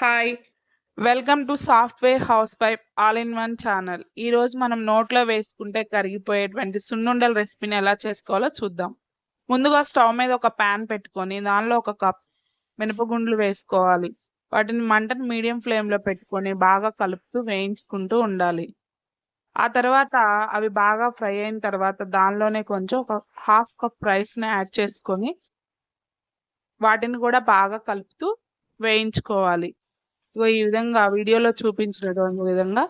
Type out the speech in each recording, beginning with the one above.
Hi welcome to software house wife all in one channel ఈరోజు మనం నోట్లో వేసుకుంటే కరిగిపోయేటువంటి సున్నుండల రెసిపీని ఎలా చేసుకోవాలో చూద్దాం. ముందుగా స్టవ్ మీద ఒక ప్యాన్ పెట్టుకొని దానిలో ఒక కప్ మినపగుండ్లు వేసుకోవాలి. వాటిని మంటను మీడియం ఫ్లేమ్లో పెట్టుకొని బాగా కలుపుతూ వేయించుకుంటూ ఉండాలి. ఆ తర్వాత అవి బాగా ఫ్రై అయిన తర్వాత దానిలోనే కొంచెం ఒక హాఫ్ కప్ రైస్ని యాడ్ చేసుకొని వాటిని కూడా బాగా కలుపుతూ వేయించుకోవాలి. ఈ విధంగా వీడియోలో చూపించినటువంటి విధంగా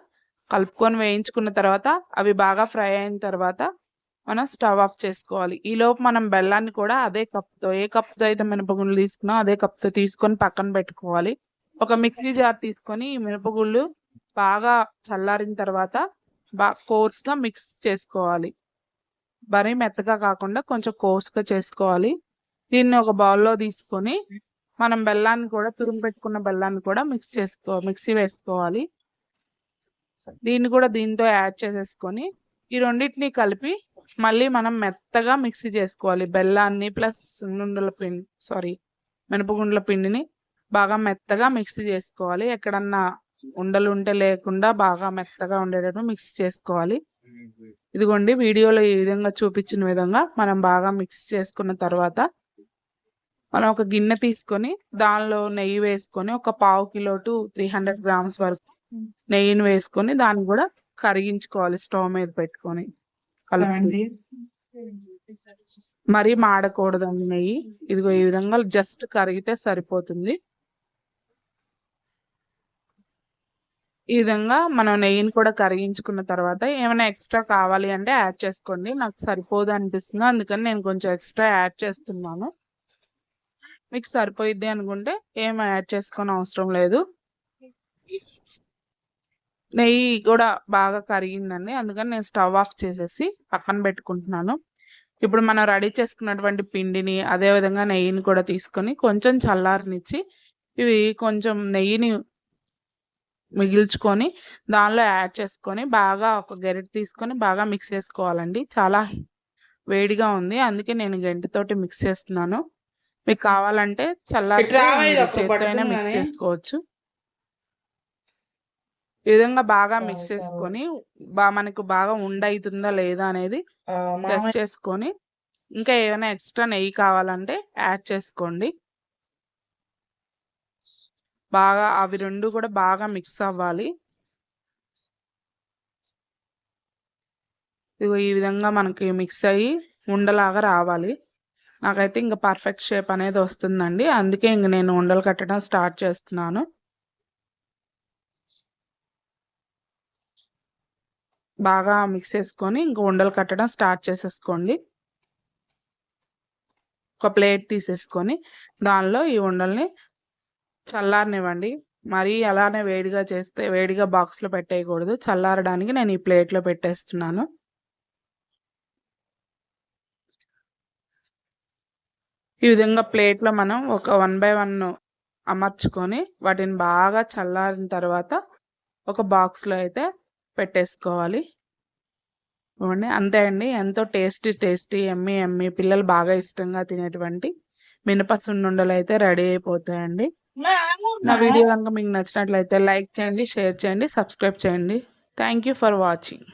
కలుపుకొని వేయించుకున్న తర్వాత అవి బాగా ఫ్రై అయిన తర్వాత మనం స్టవ్ ఆఫ్ చేసుకోవాలి. ఈ లోపు మనం బెల్లాన్ని కూడా అదే కప్తో ఏ కప్తో అయితే మినపగుళ్ళు తీసుకున్నాం అదే కప్తో తీసుకొని పక్కన పెట్టుకోవాలి. ఒక మిక్సీ జార్ తీసుకొని ఈ మినపగుళ్ళు బాగా చల్లారిన తర్వాత బాగా కోర్స్గా మిక్స్ చేసుకోవాలి. మరీ మెత్తగా కాకుండా కొంచెం కోర్స్గా చేసుకోవాలి. దీన్ని ఒక బౌల్లో తీసుకొని మనం బెల్లాన్ని కూడా తురుము పెట్టుకున్న బెల్లాన్ని కూడా మిక్స్ చేసుకో మిక్సీ వేసుకోవాలి. దీన్ని కూడా దీంతో యాడ్ చేసేసుకొని ఈ రెండింటిని కలిపి మళ్ళీ మనం మెత్తగా మిక్సీ చేసుకోవాలి. బెల్లాన్ని ప్లస్ సున్నుండల పిండి సారీ మినపగుండ్ల పిండిని బాగా మెత్తగా మిక్సీ చేసుకోవాలి. ఎక్కడన్నా ఉండలు ఉంటే లేకుండా బాగా మెత్తగా ఉండేటట్టు మిక్సీ చేసుకోవాలి. ఇదిగోండి వీడియోలో ఈ విధంగా చూపించిన విధంగా మనం బాగా మిక్స్ చేసుకున్న తర్వాత మనం ఒక గిన్నె తీసుకొని దానిలో నెయ్యి వేసుకొని ఒక పావు kilo two three hundred grams వరకు నెయ్యిని వేసుకొని దాన్ని కూడా కరిగించుకోవాలి స్టవ్ మీద పెట్టుకొని కలుపుకొని. మరీ మాడకూడదండి నెయ్యి. ఇదిగో ఈ విధంగా జస్ట్ కరిగితే సరిపోతుంది. ఈ విధంగా మనం నెయ్యిని కూడా కరిగించుకున్న తర్వాత ఏమైనా ఎక్స్ట్రా కావాలి అంటే యాడ్ చేసుకోండి. నాకు సరిపోదు అనిపిస్తుంది. అందుకని నేను కొంచెం ఎక్స్ట్రా యాడ్ చేస్తున్నాను. మీకు సరిపోయిద్ది అనుకుంటే ఏం యాడ్ చేసుకొని అవసరం లేదు. నెయ్యి కూడా బాగా కరిగిందండి. అందుకని నేను స్టవ్ ఆఫ్ చేసేసి పక్కన పెట్టుకుంటున్నాను. ఇప్పుడు మనం రెడీ చేసుకున్నటువంటి పిండిని అదేవిధంగా నెయ్యిని కూడా తీసుకొని కొంచెం చల్లారనిచ్చి ఇవి కొంచెం నెయ్యిని మిగిల్చుకొని దానిలో యాడ్ చేసుకొని బాగా ఒక గరిట తీసుకొని బాగా మిక్స్ చేసుకోవాలండి. చాలా వేడిగా ఉంది. అందుకే నేను గంటితోటి మిక్స్ చేస్తున్నాను. మీకు కావాలంటే చల్లారి చేతితో అయినా మిక్స్ చేసుకోవచ్చు. ఈ విధంగా బాగా మిక్స్ చేసుకొని బా మనకు బాగా ఉండవుతుందా లేదా అనేది టెస్ట్ చేసుకొని ఇంకా ఏమైనా ఎక్స్ట్రా నెయ్యి కావాలంటే యాడ్ చేసుకోండి. బాగా అవి రెండు కూడా బాగా మిక్స్ అవ్వాలి. ఇదిగో ఈ విధంగా మనకి మిక్స్ అయ్యి ఉండలాగా రావాలి. నాకైతే ఇంకా పర్ఫెక్ట్ షేప్ అనేది వస్తుందండి. అందుకే ఇంక నేను ఉండలు కట్టడం స్టార్ట్ చేస్తున్నాను. బాగా మిక్స్ చేసుకొని ఇంక ఉండలు కట్టడం స్టార్ట్ చేసేసుకోండి. ఒక ప్లేట్ తీసేసుకొని దానిలో ఈ ఉండల్ని చల్లారనివ్వండి. మరీ అలానే వేడిగా చేస్తే వేడిగా బాక్స్లో పెట్టేయకూడదు. చల్లారడానికి నేను ఈ ప్లేట్లో పెట్టేస్తున్నాను. ఈ విధంగా ప్లేట్లో మనం ఒక వన్ బై వన్ అమర్చుకొని వాటిని బాగా చల్లారిన తర్వాత ఒక బాక్స్లో అయితే పెట్టేసుకోవాలి. చూడండి అంతే అండి. ఎంతో టేస్టీ టేస్టీ ఎమ్మి ఎమ్మి పిల్లలు బాగా ఇష్టంగా తినేటువంటి మినప సున్నుండలు అయితే రెడీ అయిపోతాయండి. నా వీడియో కనుక మీకు నచ్చినట్లయితే లైక్ చేయండి షేర్ చేయండి సబ్స్క్రైబ్ చేయండి. Thank you for watching